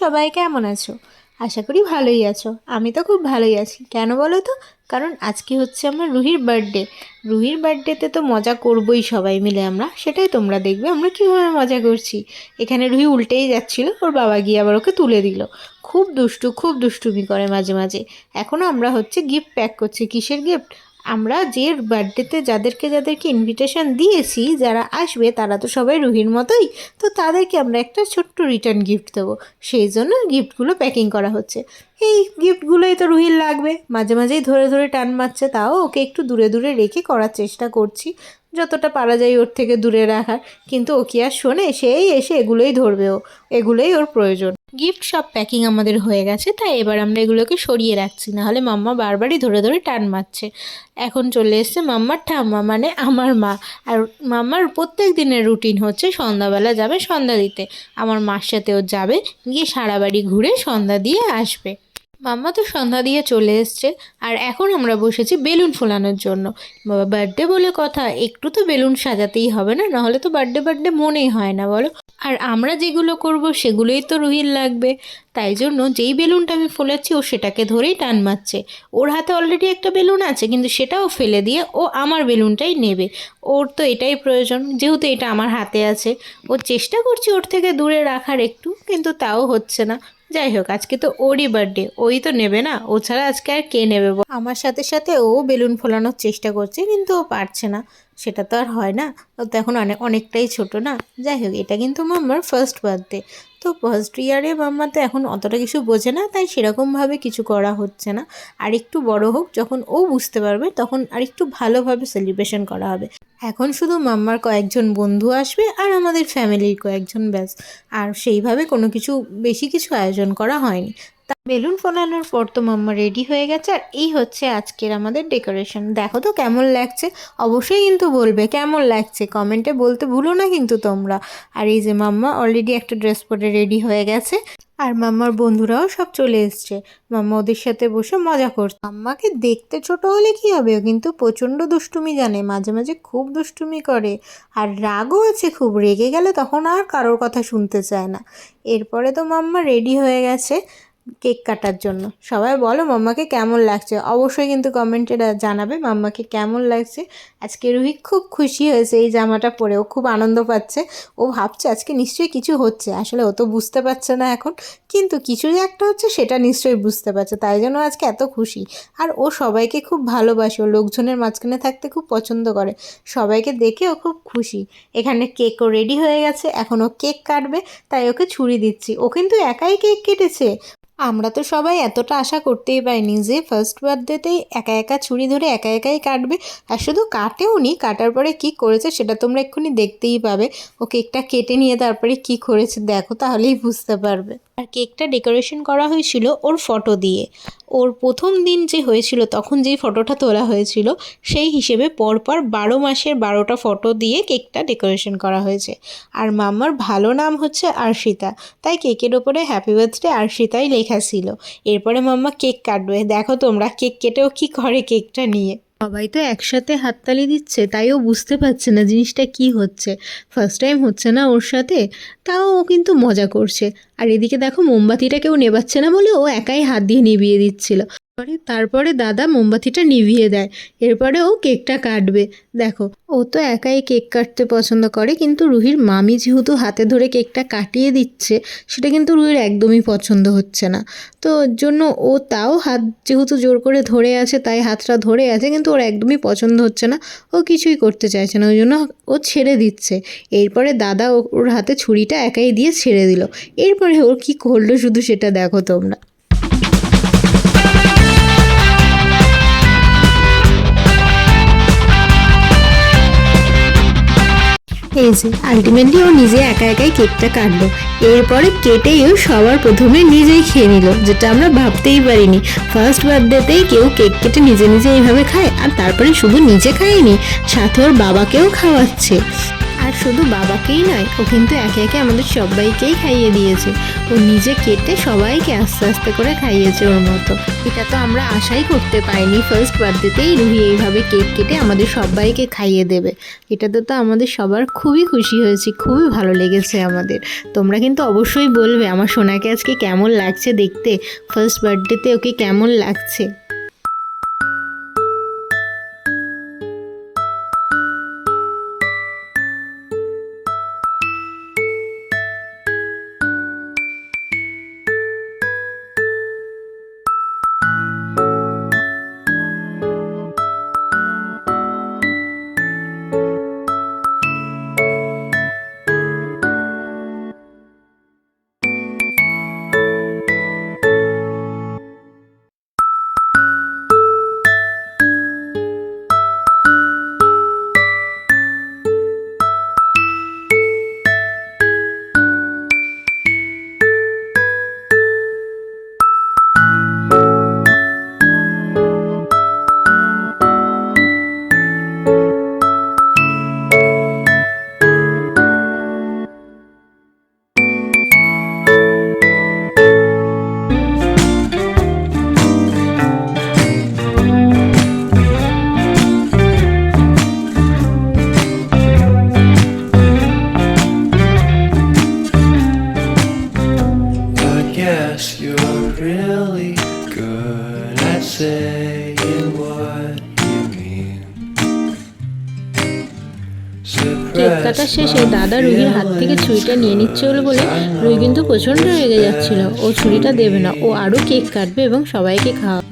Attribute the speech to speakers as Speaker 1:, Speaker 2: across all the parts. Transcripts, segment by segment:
Speaker 1: সবাই কেমন আছো? আশা করি ভালোই আছো। আমি তো খুব ভালোই আছি। কেন বলো তো? কারণ আজকে হচ্ছে আমার রুহির বার্থডে রুহির বার্থডেতে তো মজা করবোই সবাই মিলে আমরা। সেটাই তোমরা দেখবে আমরা কীভাবে মজা করছি। এখানে রুহি উল্টেই যাচ্ছিল, ওর বাবা গিয়ে আবার ওকে তুলে দিল। খুব দুষ্টু, খুব দুষ্টুমি করে মাঝে মাঝে। এখনও আমরা হচ্ছে গিফট প্যাক করছি। কিসের গিফট আমরা যে বার্থডেতে যাদেরকে যাদেরকে ইনভিটেশন দিয়েছি, যারা আসবে, তারা তো সবাই রুহির মতোই। তো তাদেরকে আমরা একটা ছোট্ট রিটার্ন গিফট দেবো। সেই জন্য গিফটগুলো প্যাকিং করা হচ্ছে। এই গিফটগুলোই তো রুহির লাগবে। মাঝে মাঝেই ধরে ধরে টান মারছে। তাও ওকে একটু দূরে দূরে রেখে করার চেষ্টা করছি। যতটা পারা যায় ওর থেকে দূরে রাখার কিন্তু ও কি আর শোনে? সেই এসে এগুলোই ধরবে ও। এগুলোই ওর প্রয়োজন। গিফট সব প্যাকিং আমাদের হয়ে গেছে, তাই এবার আমরা এগুলোকে সরিয়ে রাখছি। নাহলে মাম্মা বারবারই ধরে ধরে টান মারছে। এখন চলে এসছে মাম্মার ঠাম্মা মানে আমার মা। আর মাম্মার প্রত্যেক দিনের রুটিন হচ্ছে সন্ধ্যাবেলা যাবে, সন্ধ্যা দিতে। আমার মার সাথেও যাবে, গিয়ে সারা বাড়ি ঘুরে সন্ধ্যা দিয়ে আসবে। মাম্মা তো সন্ধ্যা দিয়ে চলে এসছে, আর এখন আমরা বসেছি বেলুন ফোলানোর জন্য। বাবা বার্থডে বলে কথা, একটু তো বেলুন সাজাতেই হবে না, নাহলে তো বার্থডে বার্থডে মনেই হয় না, বলো। আর আমরা যেগুলো করব সেগুলোই তো রুহির লাগবে। তাই জন্য যেই বেলুনটা আমি ফোলাচ্ছি, ও সেটাকে ধরেই টান মারছে। ওর হাতে অলরেডি একটা বেলুন আছে, কিন্তু সেটাও ফেলে দিয়ে ও আমার বেলুনটাই নেবে। ওর তো এটাই প্রয়োজন, যেহেতু এটা আমার হাতে আছে। ও চেষ্টা করছি ওর থেকে দূরে রাখার একটু, কিন্তু তাও হচ্ছে না। যাই হোক, আজকে তো ওরই বার্থডে ওই তো নেবে না। ও ছাড়া আজকে আর কে নেবে? আমার সাথে সাথে ও বেলুন ফোলানোর চেষ্টা করছে, কিন্তু ও পারছে না। সেটা তো আর হয় না। তো এখন অনেক অনেকটাই ছোট না। যাই হোক, এটা কিন্তু মাম্মার ফার্স্ট বার্থডে তো ফার্স্ট ইয়ারে মাম্মা তো এখন অতটা কিছু বোঝে না, তাই সেরকমভাবে কিছু করা হচ্ছে না। আর একটু বড় হোক, যখন ও বুঝতে পারবে, তখন আর একটু ভালোভাবে সেলিব্রেশন করা হবে। এখন শুধু মাম্মার কয়েকজন বন্ধু আসবে আর আমাদের ফ্যামিলির কয়েকজন ব্যাস। আর সেইভাবে কোনো কিছু, বেশি কিছু আয়োজন করা হয়নি। তা বেলুন ফোলানোর পর তো মাম্মা রেডি হয়ে গেছে, আর এই হচ্ছে আজকের আমাদের ডেকোরেশন দেখো তো কেমন লাগছে, অবশ্যই কিন্তু বলবে কেমন লাগছে কমেন্টে বলতে ভুলো না কিন্তু তোমরা। আর এই যে মাম্মা অলরেডি একটা ড্রেস পরে রেডি হয়ে গেছে, আর মাম্মার বন্ধুরাও সব চলে এসছে। মাম্মা ওদের সাথে বসে মজা করছে। মাম্মাকে দেখতে ছোট হলে কি হবে কিন্তু প্রচণ্ড দুষ্টুমি জানে, মাঝে মাঝে খুব দুষ্টুমি করে। আর রাগও আছে খুব, রেগে গেলে তখন আর কারোর কথা শুনতে চায় না। এরপরে তো মাম্মা রেডি হয়ে গেছে কেক কাটার জন্য। সবাই বলো মাম্মাকে কেমন লাগছে? অবশ্যই কিন্তু কমেন্টে জানাবে মাম্মাকে কেমন লাগছে। আজকে রুহি খুব খুশি হয়েছে এই জামাটা পরে। ও খুব আনন্দ পাচ্ছে। ও ভাবছে আজকে নিশ্চয়ই কিছু হচ্ছে। আসলে ও তো বুঝতে পারছে না এখন। কিন্তু কিছু যে একটা হচ্ছে সেটা নিশ্চয়ই বুঝতে পারছে। তাই জন্য আজকে এত খুশি। আর ও সবাইকে খুব ভালোবাসে। ও লোকজনের মাঝখানে থাকতে খুব পছন্দ করে। সবাইকে দেখে ও খুব খুশি। এখানে কেকও রেডি হয়ে গেছে। এখন ও কেক কাটবে। তাই ওকে ছুরি দিচ্ছি। ও কিন্তু একাই কেক কেটেছে। আমরা তো সবাই এতটা আশা করতেই পারিনি যে ফার্স্ট বার্থডেতেই একা একা ছুরি ধরে একা একাই কাটবে। আর শুধু কাটেও নি কাটার পরে কি করেছে সেটা তোমরা এক্ষুনি দেখতেই পাবে। ও কেকটা কেটে নিয়ে তারপরে কি করেছে দেখো, তাহলেই বুঝতে পারবে। আর কেকটা ডেকোরেশন করা হয়েছিল ওর ফটো দিয়ে। ওর প্রথম দিন যে হয়েছিল, তখন যেই ফটোটা তোলা হয়েছিল, সেই হিসেবে পরপর বারো মাসের বারোটা ফটো দিয়ে কেকটা ডেকোরেশন করা হয়েছে। আর মাম্মার ভালো নাম হচ্ছে আরশিতা, তাই কেকের ওপরে হ্যাপি বার্থডে আরশিতাই লেখা ছিল। এরপরে মাম্মা কেক কাটবে। দেখো তোমরা, কেক কেটেও কি করে কেকটা নিয়ে। সবাই তো একসাথে হাততালি দিচ্ছে তাই ও বুঝতে পারছে না জিনিসটা কি হচ্ছে। ফার্স্ট টাইম হচ্ছে না ওর সাথে, তাও ও কিন্তু মজা করছে। আর এদিকে দেখো মোমবাতিটা কেউ নেবাচ্ছে না বলে ও একাই হাত দিয়ে নিবিয়ে দিচ্ছিল। পরে, তারপরে দাদা মোমবাতিটা নিভিয়ে দেয়। এরপরে ও কেকটা কাটবে। দেখো, ও তো একাই কেক কাটতে পছন্দ করে, কিন্তু রুহির মামি যেহেতু হাতে ধরে কেকটা কাটিয়ে দিচ্ছে, সেটা কিন্তু রুহির একদমই পছন্দ হচ্ছে না। তো ওর জন্য ও তাও হাত যেহেতু জোর করে ধরে আছে, তাই হাতটা ধরে আছে, কিন্তু ওর একদমই পছন্দ হচ্ছে না। ও কিছুই করতে চাইছে না, ওই জন্য ও ছেড়ে দিচ্ছে। এরপরে দাদা ওর হাতে ছুরিটা একাই দিয়ে ছেড়ে দিল। এরপরে ওর কি করল শুধু সেটা দেখো তোমরা। এই যে আলটিমেটলি ও নিজে একা একাই কেকটা কাটলো। এরপরে কেটেই ও সবার প্রথমে নিজেই খেয়ে নিল, যেটা আমরা ভাবতেই পারিনি। ফার্স্ট বার্থডেতেই কেউ কেক কেটে নিজে নিজে এইভাবে খায়, আর তারপরে শুধু নিজে খায়নি, সাথে ওর বাবাকেও খাওয়াচ্ছে। আর শুধু বাবাকেই নয়, ও কিন্তু একে একে আমাদের সবাইকেই খাইয়ে দিয়েছে। ও নিজে কেটে সবাইকে আস্তে আস্তে করে খাইয়েছে ওর মতো। এটা তো আমরা আশাই করতে পারিনি ফার্স্ট বার্থডেতেই রুহি এইভাবে কেক কেটে আমাদের সবাইকে খাইয়ে দেবে। এটাতে তো আমাদের সবার খুবই খুশি হয়েছি, খুবই ভালো লেগেছে আমাদের। তোমরা কিন্তু অবশ্যই বলবে, আমার সোনাকে আজকে কেমন লাগছে দেখতে? ফার্স্ট বার্থডেতে ওকে কেমন লাগছে? কেক কাটার শেষে দাদা রুহির হাত থেকে ছুরিটা নিয়ে নিচ্ছে বলে বলে রুহি কিন্তু প্রচণ্ড রেগে যাচ্ছিল। ও ছুরিটা দেবে না। ও আরও কেক কাটবে এবং সবাইকে খাওয়া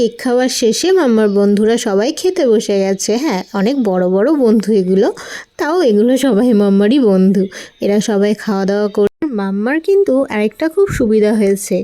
Speaker 1: কেক খাওয়ার শেষে মাম্মার বন্ধুরা সবাই খেতে বসে গেছে। হ্যাঁ অনেক বড় বড় বন্ধু এগুলো। তাও এগুলো সবাই মাম্মারই বন্ধু। এরা সবাই খাওয়া দাওয়া করে, মাম্মার কিন্তু আরেকটা খুব সুবিধা হয়েছে।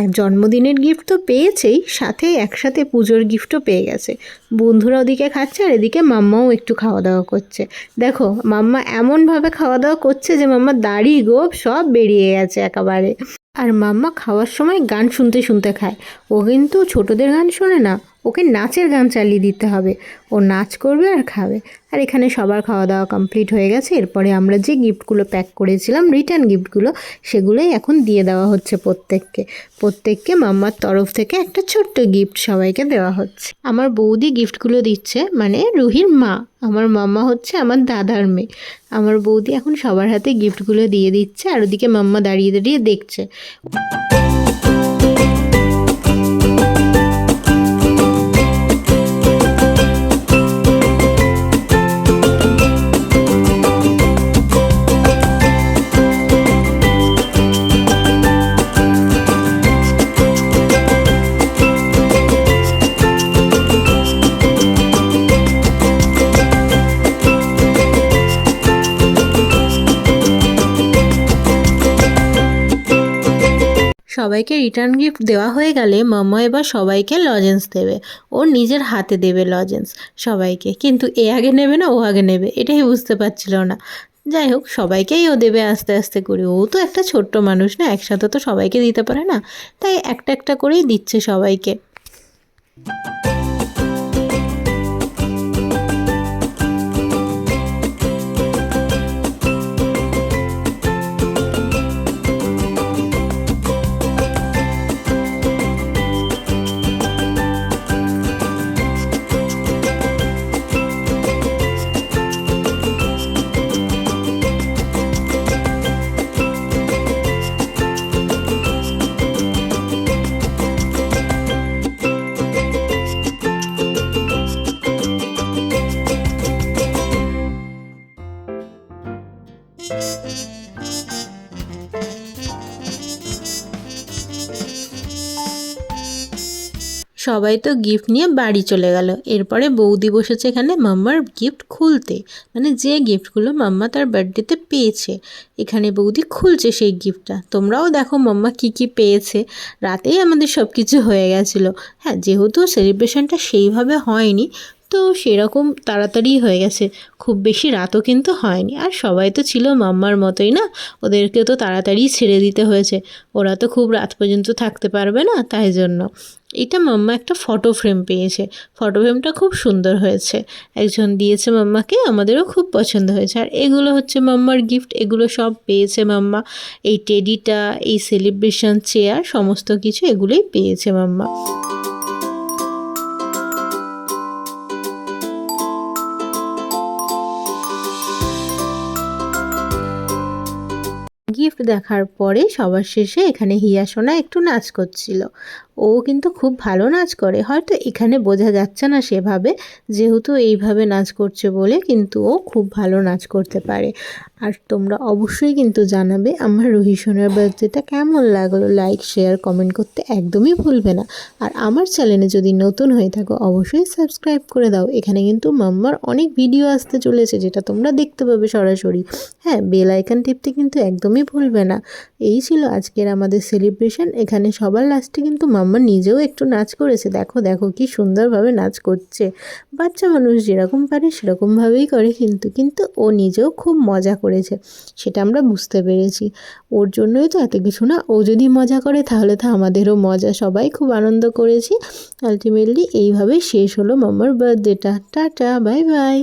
Speaker 1: এক জন্মদিনের গিফট তো পেয়েছেই, সাথে একসাথে পুজোর গিফটও পেয়ে গেছে। বন্ধুরা ওদিকে খাচ্ছে আর এদিকে মাম্মাও একটু খাওয়া দাওয়া করছে। দেখো, মাম্মা এমনভাবে খাওয়া দাওয়া করছে যে মাম্মার দাড়ি গোপ সব বেরিয়ে গেছে একেবারে। আর মাম্মা খাওয়ার সময় গান শুনতে শুনতে খায়। ও কিন্তু ছোটদের গান শোনে না। ওকে নাচের গান চালিয়ে দিতে হবে। ও নাচ করবে আর খাবে। আর এখানে সবার খাওয়া দাওয়া কমপ্লিট হয়ে গেছে। এরপরে আমরা যে গিফটগুলো প্যাক করেছিলাম রিটার্ন গিফটগুলো সেগুলোই এখন দিয়ে দেওয়া হচ্ছে প্রত্যেককে। প্রত্যেককে মাম্মার তরফ থেকে একটা ছোট্ট গিফট সবাইকে দেওয়া হচ্ছে। আমার বৌদি গিফটগুলো দিচ্ছে মানে রুহির মা। আমার মাম্মা হচ্ছে আমার দাদার মেয়ে। আমার বৌদি এখন সবার হাতে গিফটগুলো দিয়ে দিচ্ছে, আর ওদিকে মাম্মা দাঁড়িয়ে দাঁড়িয়ে দেখছে। সবাইকে রিটার্ন গিফট দেওয়া হয়ে গেলে মাম্মা এবার সবাইকে লজেন্স দেবে। ও নিজের হাতে দেবে লজেন্স সবাইকে। কিন্তু এ আগে নেবে না, ও আগে নেবে, এটাই বুঝতে পারছিল না। যাই হোক, সবাইকেই ও দেবে আস্তে আস্তে করে। ও তো একটা ছোট্ট মানুষ না, একসাথে তো সবাইকে দিতে পারে না। তাই একটা একটা করেই দিচ্ছে সবাইকে। সবাই তো গিফট নিয়ে বাড়ি চলে গেল। এরপরে বৌদি বসেছে এখানে মাম্মার গিফট খুলতে। মানে যে গিফটগুলো মাম্মা তার বার্থডেতে পেয়েছে, এখানে বৌদি খুলছে সেই গিফটটা তোমরাও দেখো মাম্মা কি কি পেয়েছে। রাতেই আমাদের সব কিছু হয়ে গেছিল। হ্যাঁ যেহেতু সেলিব্রেশনটা সেইভাবে হয়নি তো সেরকম তাড়াতাড়ি হয়ে গেছে। খুব বেশি রাতও কিন্তু হয়নি। আর সবাই তো ছিল মাম্মার মতোই না? ওদেরকে তো তাড়াতাড়ি ছেড়ে দিতে হয়েছে। ওরা তো খুব রাত পর্যন্ত থাকতে পারবে না তাই জন্য। এটা মাম্মা একটা ফটো ফ্রেম পেয়েছে। ফটো ফ্রেমটা খুব সুন্দর হয়েছে। একজন দিয়েছে মাম্মাকে, আমাদেরও খুব পছন্দ হয়েছে। আর এগুলো হচ্ছে মাম্মার গিফট এগুলো সব পেয়েছে মাম্মা। এই টেডিটা এই সেলিব্রেশন চেয়ার সমস্ত কিছু এগুলোই পেয়েছে মাম্মা। দেখার পরে সবার শেষে এখানে হিয়া সোনা একটু নাচ করছিল। ও কিন্তু খুব ভালো নাচ করে। হয়তো এখানে বোঝা যাচ্ছে না সেভাবে, যেহেতু এইভাবে নাচ করছে বলে কিন্তু ও খুব ভালো নাচ করতে পারে। আর তোমরা অবশ্যই কিন্তু জানাবে আমার রুহি সোনার বার্থডেটা কেমন লাগল। লাইক শেয়ার কমেন্ট করতে একদমই ভুলবে না। আর আমার চ্যানেলে যদি নতুন হয়ে থাকো, অবশ্যই সাবস্ক্রাইব করে দাও। এখানে কিন্তু মাম্মার অনেক ভিডিও আসতে চলেছে, যেটা তোমরা দেখতে পাবে সরাসরি। হ্যাঁ বেল আইকন টিপতে কিন্তু একদমই ভুলবে না। এই ছিল আজকের আমাদের সেলিব্রেশন এখানে সবার লাস্টে কিন্তু মাম্মা নিজেও একটু নাচ করেছে। দেখো দেখো কি সুন্দরভাবে নাচ করছে। বাচ্চা মানুষ যেরকম পারে সেরকমভাবেই করে কিন্তু কিন্তু ও নিজেও খুব মজা করেছে, সেটা আমরা বুঝতে পেরেছি। ওর জন্যই তো এত কিছু না, ও যদি মজা করে তাহলে তো আমাদেরও মজা। সবাই খুব আনন্দ করেছি। আলটিমেটলি এইভাবেই শেষ হলো মাম্মার বার্থডেটা টাটা বাই বাই